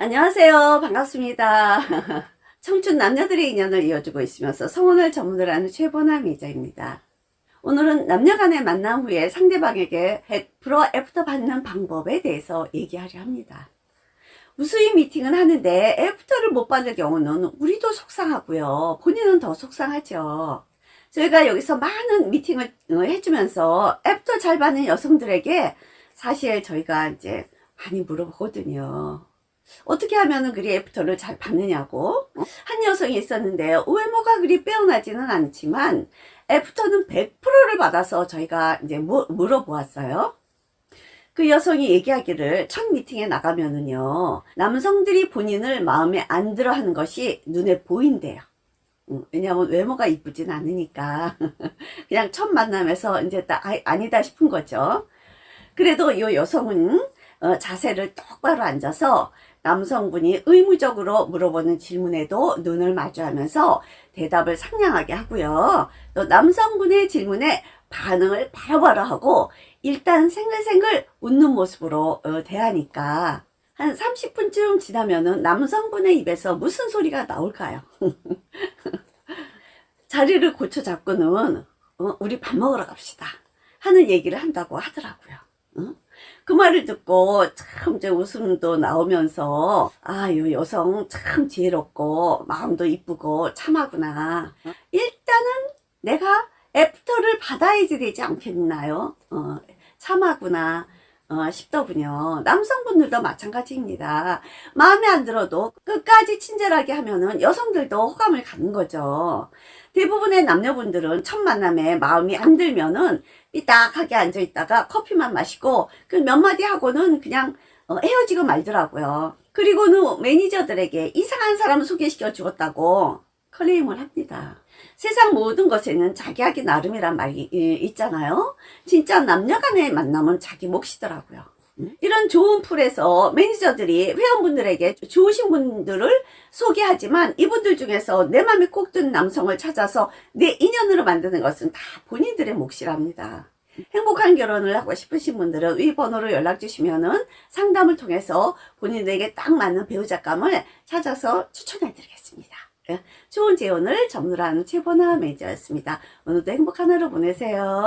안녕하세요. 반갑습니다. 청춘 남녀들의 인연을 이어주고 있으면서 성혼을 전문으로 하는 최보나 미자입니다. 오늘은 남녀 간의 만남 후에 상대방에게 100% 애프터 받는 방법에 대해서 얘기하려 합니다. 무수히 미팅은 하는데 애프터를 못 받을 경우는 우리도 속상하고요. 본인은 더 속상하죠. 저희가 여기서 많은 미팅을 어, 해주면서 애프터 잘 받는 여성들에게 사실 저희가 이제 많이 물어보거든요. 어떻게 하면은 그리 애프터를 잘 받느냐고. 한 여성이 있었는데 외모가 그리 빼어나지는 않지만 애프터는 100%를 받아서 저희가 이제 무- 물어보았어요. 그 여성이 얘기하기를 첫 미팅에 나가면은요, 남성들이 본인을 마음에 안 들어 하는 것이 눈에 보인대요. 음, 왜냐하면 외모가 이쁘진 않으니까. 그냥 첫 만남에서 이제 딱 아, 아니다 싶은 거죠. 그래도 이 여성은 어, 자세를 똑바로 앉아서 남성분이 의무적으로 물어보는 질문에도 눈을 마주하면서 대답을 상냥하게 하고요. 또 남성분의 질문에 반응을 바로바로 하고 일단 생글생글 웃는 모습으로 어, 대하니까 한 30분쯤 지나면은 남성분의 입에서 무슨 소리가 나올까요? 자리를 고쳐 잡고는 어, 우리 밥 먹으러 갑시다 하는 얘기를 한다고 하더라고요. 어? 그 말을 듣고 참 이제 웃음도 나오면서 아, 이 여성 참 지혜롭고 마음도 이쁘고 참하구나. 일단은 내가 애프터를 받아야지 되지 않겠나요? 어, 참하구나. 어, 싶더군요. 남성분들도 마찬가지입니다. 마음에 안 들어도 끝까지 친절하게 하면은 여성들도 호감을 갖는 거죠. 대부분의 남녀분들은 첫 만남에 마음이 안 들면은 삐딱하게 앉아 있다가 커피만 마시고 그 몇 마디 하고는 그냥 어, 헤어지고 말더라고요. 그리고는 매니저들에게 이상한 사람 소개시켜 주었다고 클레임을 합니다. 세상 모든 것에는 자기하기 나름이란 말이 이- 있잖아요. 진짜 남녀 간의 만남은 자기 몫이더라고요. 음? 이런 좋은 풀에서 매니저들이 회원분들에게 좋으신 분들을 소개하지만 이분들 중에서 내 맘에 꼭 드는 남성을 찾아서 내 인연으로 만드는 것은 다 본인들의 몫이랍니다. 행복한 결혼을 하고 싶으신 분들은 위 번호로 연락 주시면은 상담을 통해서 본인에게 딱 맞는 배우자감을 찾아서 추천해 드리겠습니다. 예, 좋은 재혼을 전문으로 하는 최보나 매니저였습니다. 오늘도 행복한 하루 보내세요.